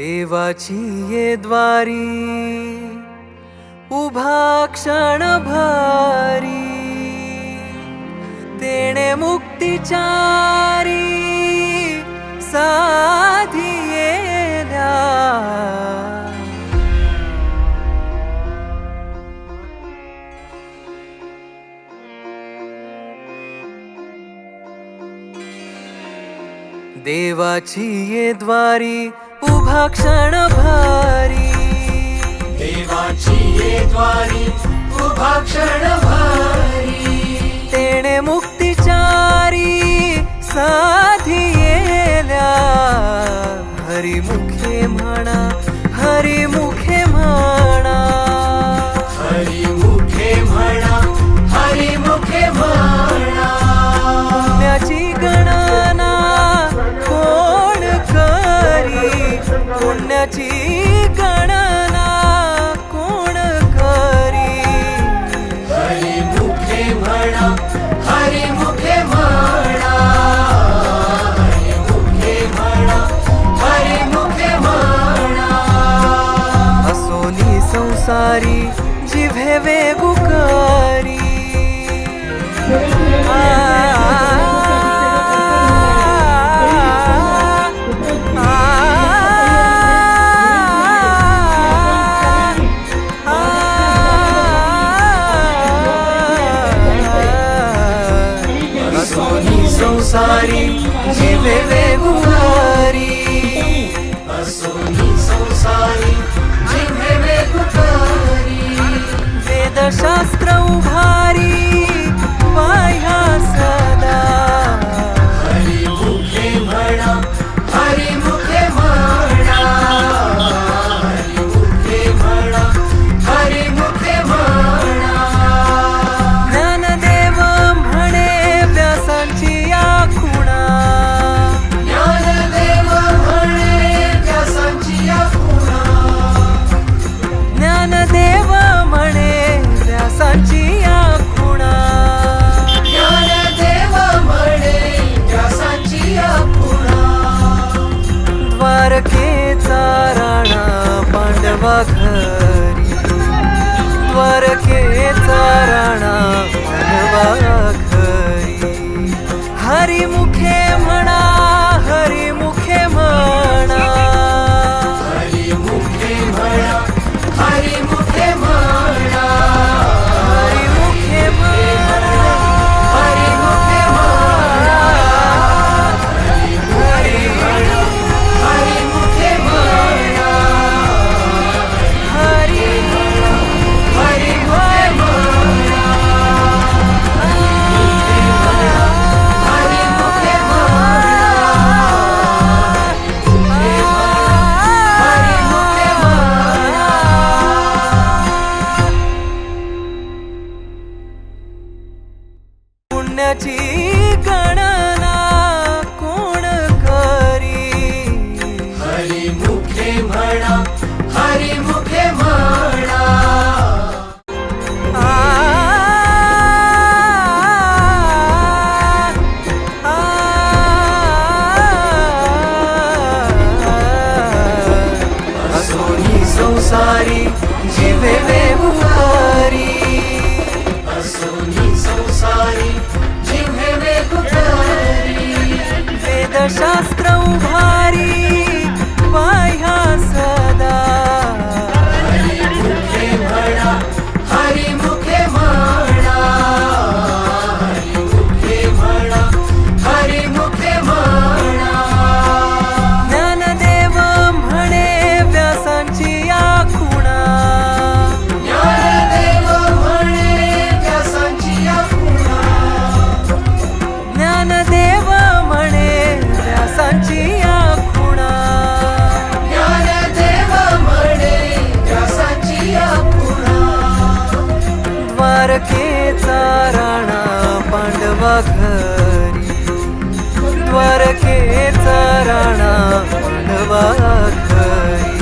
देवाची ये द्वारी उभा क्षणभारी तेणे मुक्तिचारी साधी। देवाची ये द्वारी उभा क्षण भारी. देवाची ये द्वारी জিভে বেগু করি संसारी जिवे वेगुणारी असो ही संसारी Shastra करण्याची गणना कोण करी हरी मुखे म्हणा हरी मुखे म्हणा संसारी जिवे शास्त्रौ भा द्वारकेचा राणा पांडवा घरी. द्वारकेचा राणा पांडवा घरी.